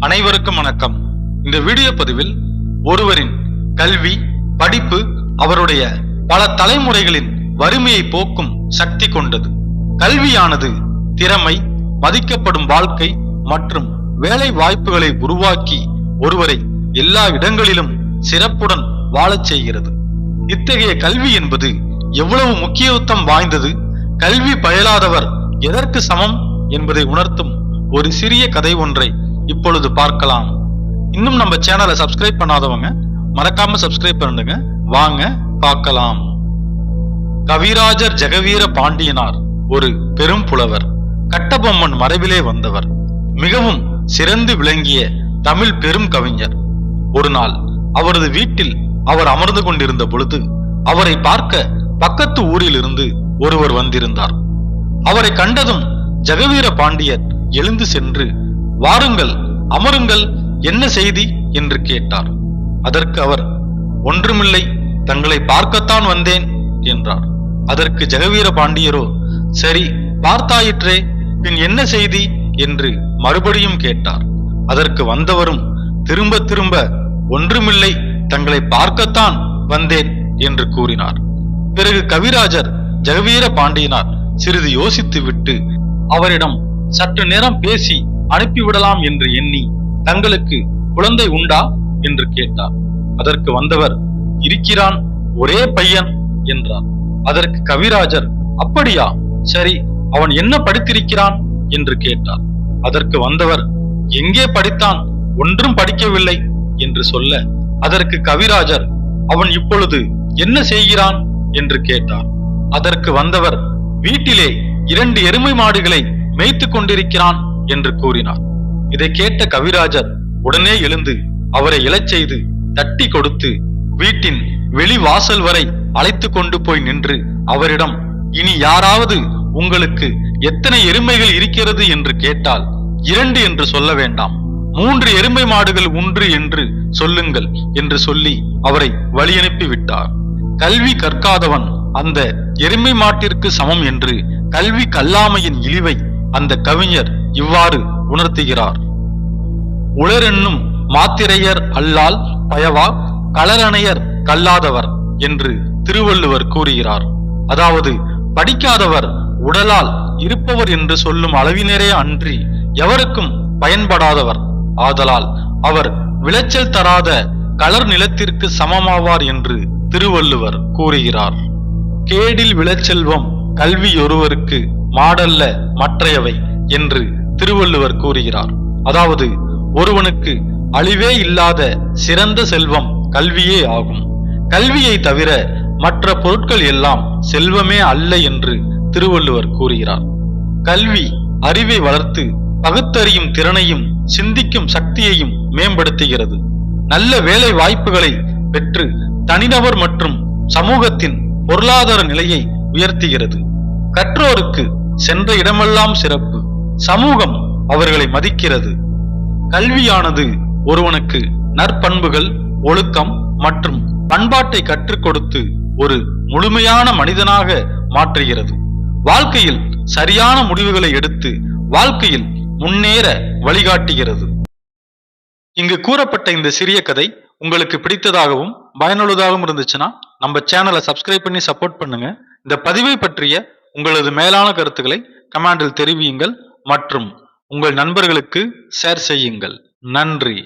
அனைவருக்கும் வணக்கம். இந்த வீடியோ பதிவில் ஒருவரின் கல்வி படிப்பு அவருடைய பல தலைமுறைகளின் வறுமையை போக்கும் சக்தி கொண்டது. கல்வியானது திறமை மதிக்கப்படும் வாழ்க்கை மற்றும் வேலை வாய்ப்புகளை உருவாக்கி ஒருவரை எல்லா இடங்களிலும் சிறப்புடன் வாழச் செய்கிறது. இத்தகைய கல்வி என்பது எவ்வளவு முக்கியத்துவம் வாய்ந்தது கல்வி பயிலாதவர் எதற்கு சமம் என்பதை உணர்த்தும் ஒரு சிறிய கதை ஒன்றை இப்பொழுது பார்க்கலாம். இன்னும் நம்ம சேனலை சப்ஸ்கிரைப் பண்ணாதவங்க மறக்காம சப்ஸ்கிரைப் பண்ணுங்க வாங்க பார்க்கலாம். கவிராஜர் ஜெகவீர பாண்டியனார் ஒரு பெரும் புலவர் கட்டபொம்மன் மறைவிலே வந்தவர் மிகவும் சிறந்து விளங்கிய தமிழ் பெரும் கவிஞர். ஒரு நாள் அவரது வீட்டில் அவர் அமர்ந்து கொண்டிருந்த பொழுது அவரை பார்க்க பக்கத்து ஊரிலிருந்து ஒருவர் வந்திருந்தார். அவரை கண்டதும் ஜெகவீர பாண்டியர் எழுந்து சென்று வாருங்கள் அமருங்கள் என்ன செய்தி? என்று கேட்டார். அதற்கு அவர் ஒன்றுமில்லை தங்களை பார்க்கத்தான் வந்தேன் என்றார். அதற்கு ஜெகவீர பாண்டியரோ சரி பார்த்தாயிற்றே பின் என்ன செய்தி? என்று மறுபடியும் கேட்டார். அதற்கு வந்தவரும் திரும்ப திரும்ப ஒன்றுமில்லை தங்களை பார்க்கத்தான் வந்தேன் என்று கூறினார். பிறகு கவிராஜர் ஜெகவீர பாண்டியனார் சிறிது யோசித்துவிட்டு அவரிடம் சற்று நேரம் பேசி அனுப்பிவிடலாம் என்று எண்ணி தங்களுக்கு குழந்தை உண்டா என்று கேட்டார். அதற்கு வந்தவர் இருக்கிறான் ஒரே பையன் என்றார். அதற்கு கவிராஜர் அப்படியா? சரி அவன் என்ன படித்திருக்கிறான்? என்று கேட்டார். அதற்கு வந்தவர் எங்கே படித்தான்? ஒன்றும் படிக்கவில்லை என்று சொல்ல அதற்கு கவிராஜர் அவன் இப்பொழுது என்ன செய்கிறான்? என்று கேட்டார். அதற்கு வந்தவர் வீட்டிலே இரண்டு எருமை மாடுகளை மேய்த்து கொண்டிருக்கிறான் என்று கூறினார். இதை கேட்ட கவிராஜர் உடனே எழுந்து அவரை எழச் செய்து தட்டி கொடுத்து வீட்டின் வெளி வாசல் வரை அழைத்து கொண்டு போய் நின்று அவரிடம் இனி யாராவது உங்களுக்கு எத்தனை எருமைகள் இருக்கிறது? என்று கேட்டால் இரண்டு என்று சொல்ல வேண்டாம். மூன்று எருமை மாடுகள் உண்டு என்று சொல்லுங்கள் என்று சொல்லி அவரை வழியனுப்பி விட்டார். கல்வி கற்காதவன் அந்த எருமை மாட்டிற்கு சமம் என்று கல்வி கல்லாமையின் இழிவை அந்த கவிஞர் இவ்வாறு உணர்த்துகிறார். உளரென்னும் மாத்திரையர் அல்லால் பயவா களரணையர் கல்லாதவர் என்று திருவள்ளுவர் கூறுகிறார். அதாவது படிக்காதவர் உடலால் இருப்பவர் என்று சொல்லும் அளவினரே அன்றி எவருக்கும் பயன்படாதவர். ஆதலால் அவர் விளைச்சல் தராத களர் நிலத்திற்கு சமமாவார் என்று திருவள்ளுவர் கூறுகிறார். கேடில் விளைச்செல்வம் கல்வி ஒருவருக்கு மாடல்ல மற்றையவை. என்று திருவள்ளுவர் கூறுகிறார். அதாவது ஒருவனுக்கு அழிவே இல்லாத சிறந்த செல்வம் கல்வியே ஆகும். கல்வியை தவிர மற்ற பொருட்கள் எல்லாம் செல்வமே அல்ல என்று திருவள்ளுவர் கூறுகிறார். கல்வி அறிவை வளர்த்து பகுத்தறியும் திறனையும் சிந்திக்கும் சக்தியையும் மேம்படுத்துகிறது. நல்ல வேலை வாய்ப்புகளை பெற்று தனிநபர் மற்றும் சமூகத்தின் பொருளாதார நிலையை உயர்த்துகிறது. கற்றோருக்கு சென்ற இடமெல்லாம் சிறப்பு. சமூகம் அவர்களை மதிக்கிறது. கல்வியானது ஒருவனுக்கு நற்பண்புகள் ஒழுக்கம் மற்றும் பண்பாட்டை கற்றுக் கொடுத்து ஒரு முழுமையான மனிதனாக மாற்றுகிறது. வாழ்க்கையில் சரியான முடிவுகளை எடுத்து வாழ்க்கையில் முன்னேற வழிகாட்டுகிறது. இங்கு கூறப்பட்ட இந்த சிறிய கதை உங்களுக்கு பிடித்ததாகவும் பயனுள்ளதாகவும் இருந்துச்சுன்னா நம்ம சேனலை சப்ஸ்கிரைப் பண்ணி சப்போர்ட் பண்ணுங்க. இந்த பதிவை பற்றிய உங்களது மேலான கருத்துக்களை கமெண்டில் தெரிவியுங்கள். மற்றும் உங்கள் நண்பர்களுக்கு ஷேர் செய்யுங்கள். நன்றி.